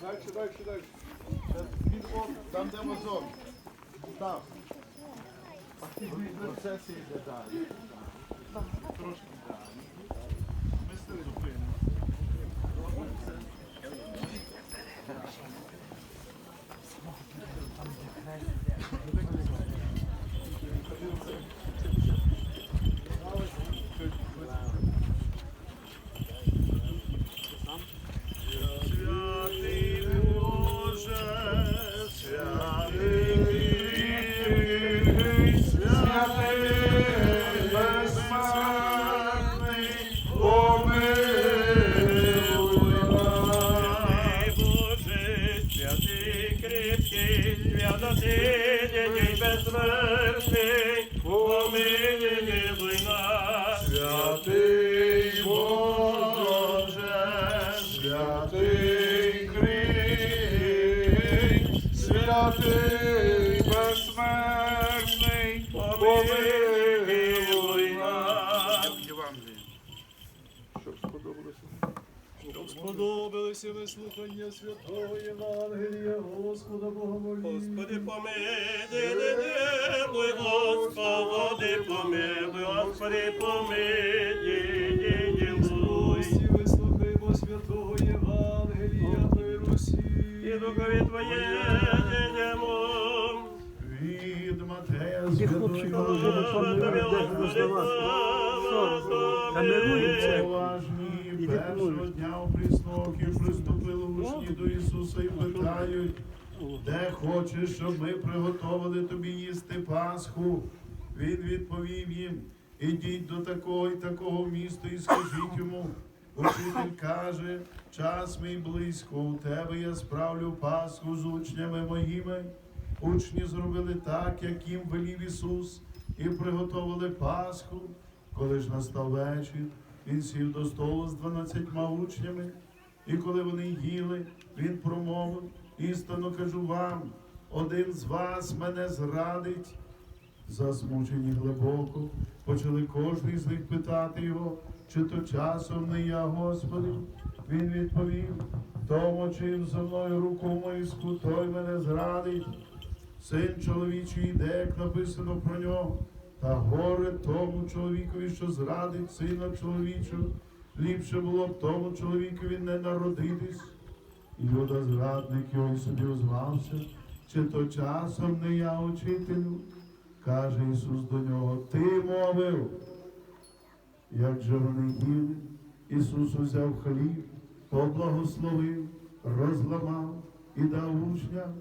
Дальше, дальше, дальше. Там, де вазон. Там. Процесія йде далі. Трошки святий безсмертний, помилуй нас. Щоб сподобалося. Щоб сподобалося вислухання святого Євангелія, Господа Богомолі. Господи, помилуй, Господи, помилуй, Господи, помилуй. Усі вислухаймо святого Євангелія миру всім. І духові Твоє Ті хлопці положили Слава Тобі, Господи, слава першого дня у присноки приступили учні до Ісуса і питають, де хочеш, щоб ми приготовили тобі їсти Пасху. Він відповів їм, ідіть до такого і такого міста і скажіть йому. Учитель каже, час мій близько, у тебе я справлю Пасху з учнями моїми. Учні зробили так, як їм велів Ісус, і приготовили Пасху. Коли ж настав вечір, він сів до столу з дванадцятьма учнями, і коли вони їли, він промовив, істинно кажу вам, один з вас мене зрадить. Засмучені глибоко, почали кожний з них питати його, чи то часом не я, Господи. Він відповів, тому чим зо мною руку миску, той мене зрадить. Син чоловічий йде, як написано про нього, та горе тому чоловікові, що зрадить сина чоловічого. Ліпше було б тому чоловікові не народитись. Юда зрадник його собі озвався, чи то часом не я учителю. Каже Ісус до нього, ти мовив. Як же вони їли, Ісус узяв хліб, поблагословив, розламав і дав учням,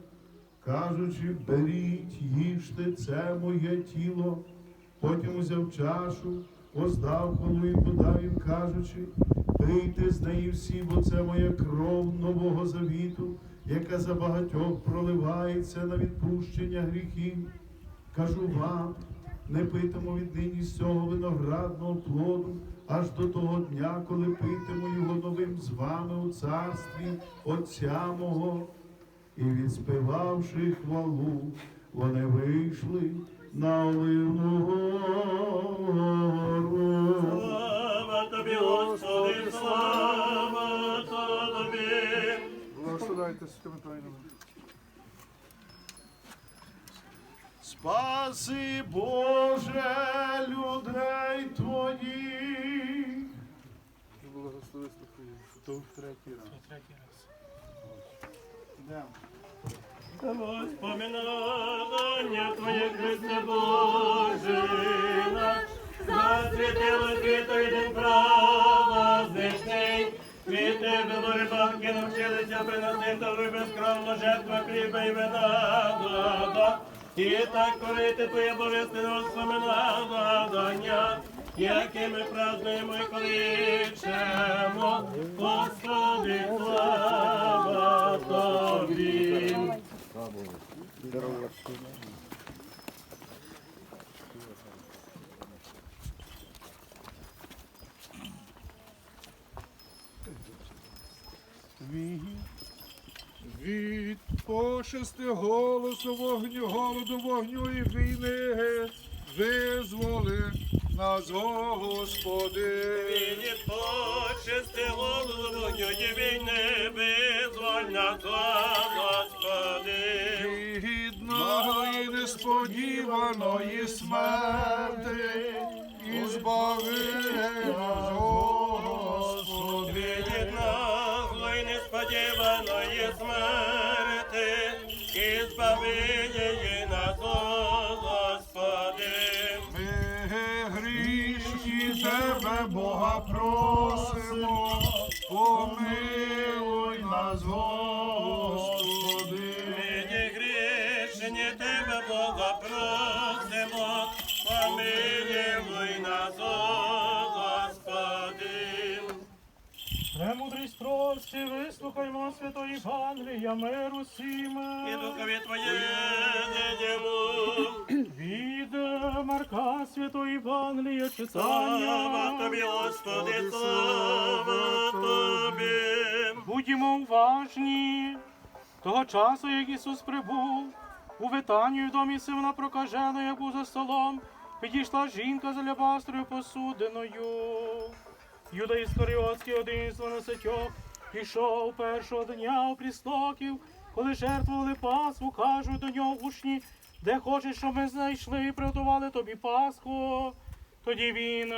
кажучи, беріть, їжте, це моє тіло. Потім узяв чашу, оздав хвалу і подав їм, кажучи, пийте з неї всі, бо це моя кров нового завіту, яка за багатьох проливається на відпущення гріхів. Кажу вам, не питиму віднині з цього виноградного плоду, аж до того дня, коли питиму його новим з вами у царстві Отця мого. І відспівавши хвалу, вони вийшли на Оливну гору. Слава Тобі, Господи, слава Тобі. Благословляйте святими тайнами. Спаси Боже людей Твоїх. Благослови слухаю. То третій раз. Воспоминання Твоє, Христе Боже наш, засвітило світу і день праздничний. Від Тебе, Боже, банки навчилися приносити безкровно жертва хліба і вина. І так корити Твоє божественне воспоминання, яке ми празднуємо і кличемо, Господи, слава Тобі. Від пошести голосу вогню, голоду, вогню і війни визволи нас Господи. Від почисти голову і війни визвольна Господи. Гідного і несподіваної смерти, і збави нас, Господи. Просимо, помилуй нас, Господи. Прості, вислухаймо святої Євангелія, миру І духові Твоє дідьому. Від Марка святої Євангелія Слава читання. Тобі, Господи, слава Тобі. Будьмо уважні. Того часу, як Ісус прибув, у Витанію в домі Симона Прокаженого, як був за столом, підійшла жінка з алябастрою посудиною. Юда Іскаріотський, один із дванадцятьох, пішов першого дня у прістоків, коли жертвували Пасху, кажуть до нього учні, де хочеш, щоб ми знайшли і приготували тобі Пасху. Тоді він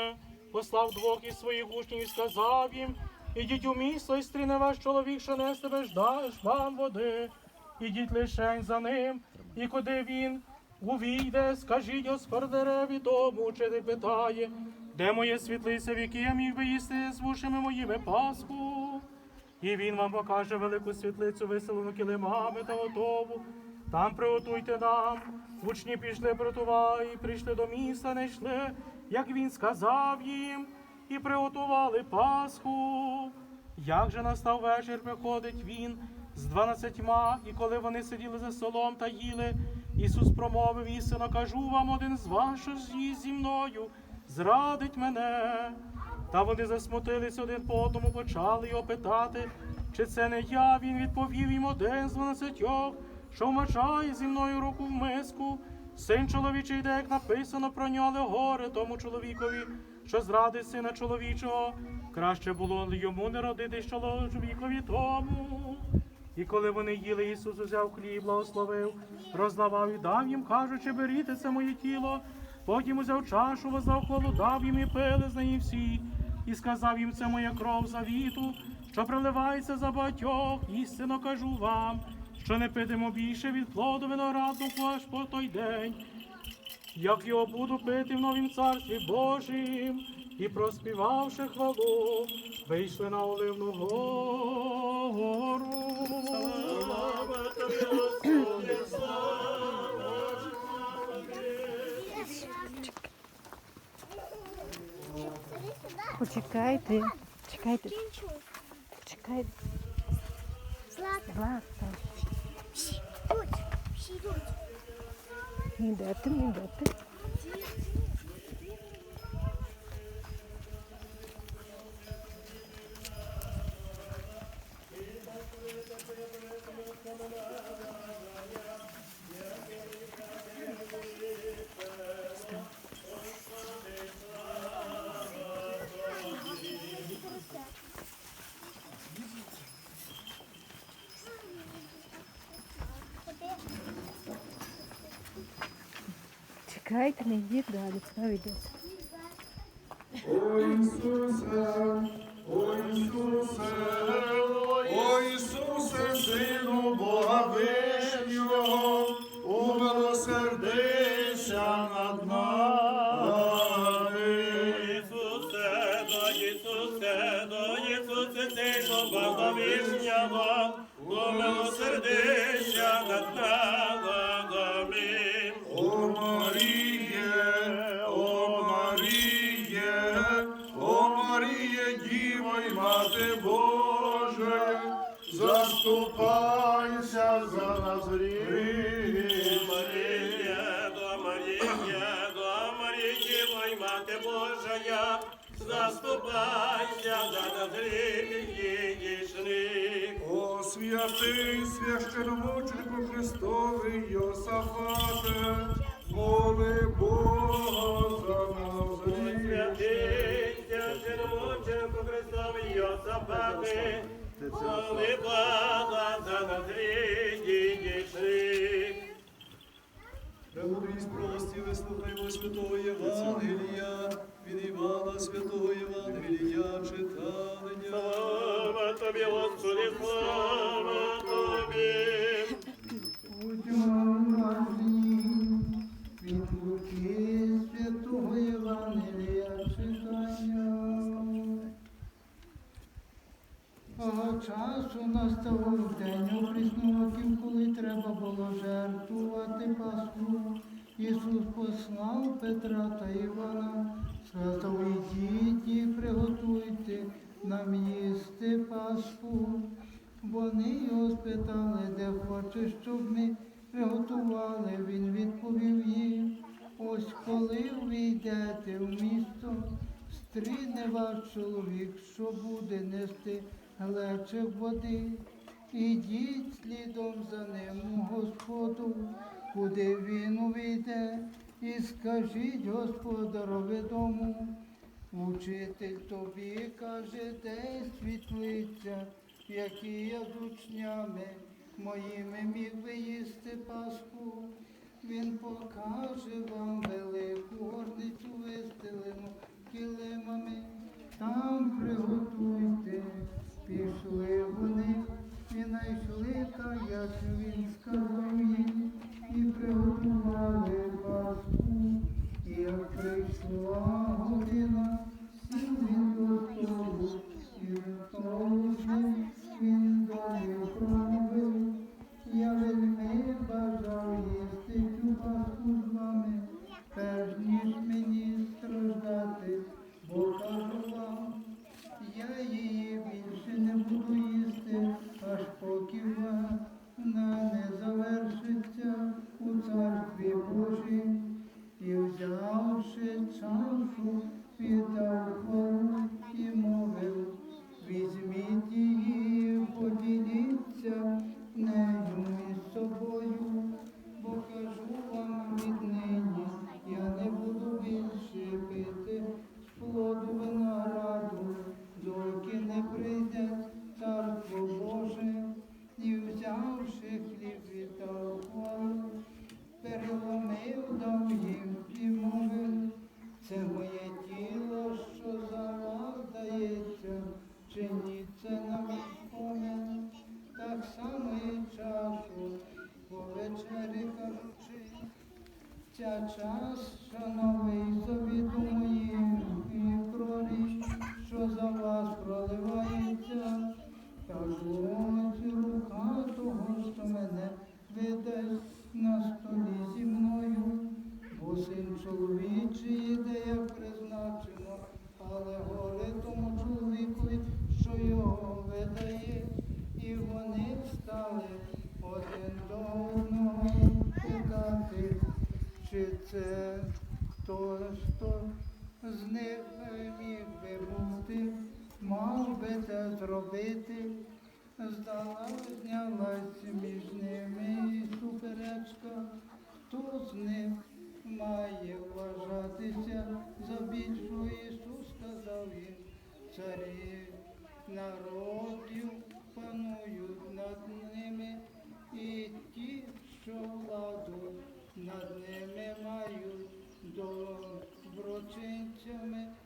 послав двох із своїх учнів і сказав їм, ідіть у місто і стріне ваш чоловік, що не тебе жда, жбан води. Ідіть лишень за ним, і куди він увійде, скажіть господареві тому, учитель питає, де моє світлиця, в якій я міг би їсти з вушами моїми Пасху? І він вам покаже велику світлицю, виселену килимами та готову. Там приготуйте нам. Учні пішли приготували, і прийшли до міста, не йшли, як він сказав їм, і приготували Пасху. Як же настав вечір, приходить він з дванадцятьма, і коли вони сиділи за столом та їли, Ісус промовив істинно, кажу вам, один з вас, що з'їсть зі мною, зрадить мене. Та вони засмутились один по одному, почали його питати, чи це не я. Він відповів їм один з дванадцятьох, що вмачає зі мною руку в миску. Син чоловічий йде, як написано про нього, але горе тому чоловікові, що зрадить сина чоловічого. Краще було йому не родитись чоловікові тому. І коли вони їли, Ісус узяв хліб, благословив, розлавав і дав їм, кажучи, беріть це моє тіло. Потім узяв чашу, воздав хвалу, дав їм і пили з неї всі, і сказав їм, це моя кров завіту, що проливається за батьох, істинно кажу вам, що не питимо більше від плоду виноградного аж по той день, як його буду пити в новім царстві Божім, і проспівавши хвалу, вийшли на Оливну гору. Почекайте, чекайте, чекайте. Злата, Злата, тут, всі Чекайте, не йдіть далі, справа йдете. О Ісусе, о Ісусе, о Ісусе, Сину Бога Вишнього, умилосердися над нами. Ісусе, до Ісусе, до Ісусе, Сину Бога вишнього, помилосердися над нами. Святий священомученику Христовий Йосафате, моли Бога за нас. Святий, священомученику Христові Йосапати, моли Бога за нас грішних. Премудрість прості, вислухаймо святого Євангелія, від Івана святого Євангелія читання. Слава тобі, Господи, слава день років, коли треба було жертвувати Пасху. Ісус послав Петра та Івана, сказав, ідіть і приготуйте нам їсти Пасху. Вони його спитали, де хочеш, щоб ми приготували. Він відповів їм, ось коли ви йдете в місто, стріне ваш чоловік, що буде нести глечик води. Ідіть слідом за ним, Господу, куди він увійде, і скажіть господарові дому. Учитель тобі каже, де світлиця, в якій я з учнями моїми міг би їсти Пасху. Він покаже вам велику горницю вистелену килимами. Там приготуйте, пішли вони і знайшли так, як він сказав їм, і приготували Пасху. І як прийшла година, сів мене на столі зі мною, бо син чоловічий іде, як призначено, але горе тому чоловікові, що його видає, і вони стали один до одного питати, чи це хтось, хто з них міг би бути, мав би це зробити. Здала, знялась між ними і суперечка, хто з них має вважатися за більшу Ісус сказав їм, царі народів панують над ними, і ті, що владу над ними мають, доброчинцями.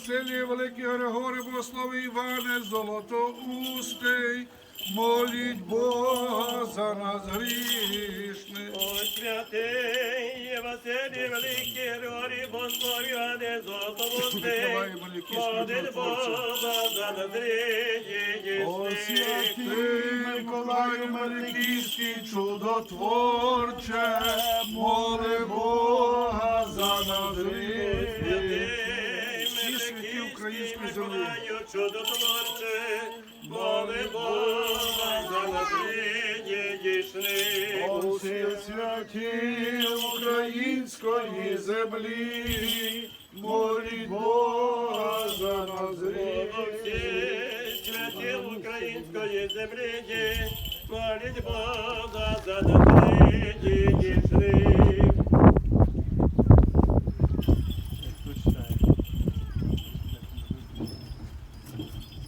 Василій, Великий Григорій, Богослови Іване, Золотоустий, моліть Бога за нас грішних. О святий Василій Великий Григорій Богослові, а не золотовустий, Давай, молить Бога за нас О грішних. святий Миколаю Меликівський, чудотворче, моли Бога за нас грішних. Землі. Миколаю чудотворче, моли Бога грішних. О всі святі української землі, моліть Бога за нас. Святі української землі, моліть Бога за нас грішних.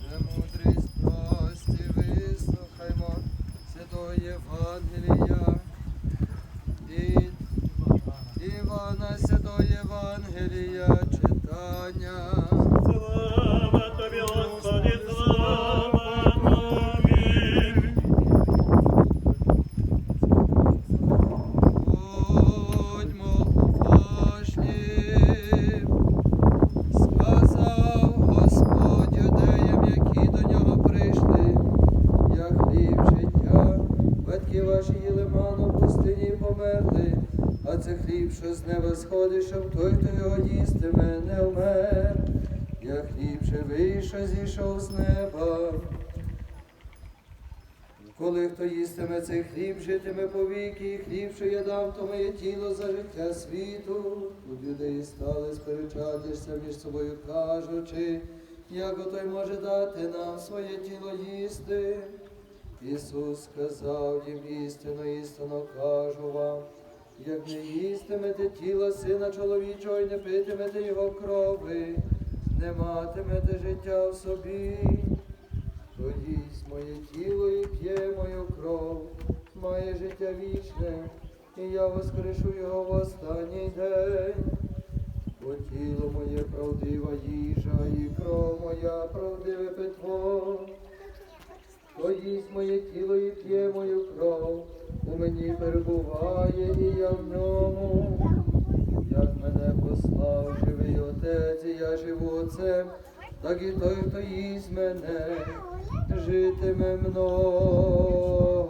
Премудрість прості, вислухаймо Святого Євангелія. Від Івана Святого Євангелія читання. Слава тобі, Господи, слава тобі. Будьмо уважні. Сказав Господь юдеям, які до нього прийшли, я хліб життя, ваші їли ману в пустині померли, а це хліб, що з неба сходить, щоб той, хто його їстиме, не вмер. Я хліб живий, що зійшов з неба. Коли хто їстиме цей хліб, житиме повіки, і хліб, що я дам, то моє тіло за життя світу. Тут юдеї стали сперечатися між собою, кажучи, як той може дати нам своє тіло їсти. Ісус сказав їм істину, істину кажу вам, як не їстимете тіла сина чоловічого і не питимете його крови, не матимете життя в собі. Хто їсть моє тіло і п'є мою кров, має життя вічне, і я воскрешу його в останній день. Бо тіло моє правдива їжа, і кров моя правдиве питво. Хто їсть моє тіло і п'є мою кров, у мені перебуває, і я в ньому. Як мене послав живий отець, і я живу отцем, так і той, хто їсть мене, житиме мною.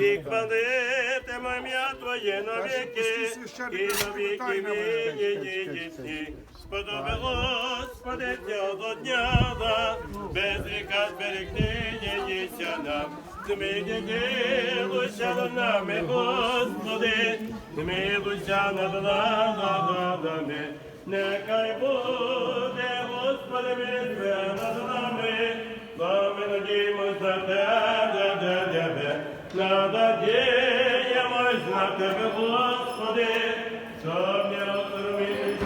І хвалитимо ім'я Твоє навіки, і навіки дійсні. Сподоби, Господи, цього дня, без віка зберегти, дійся нам. Зміни над нами, Господи, змилуйся над нами. Нехай буде, Господи, милість над нами, бо ми надіємось на Тебе, Kladadie, ja, moje znakę we włos, schody, co mnie odrobili,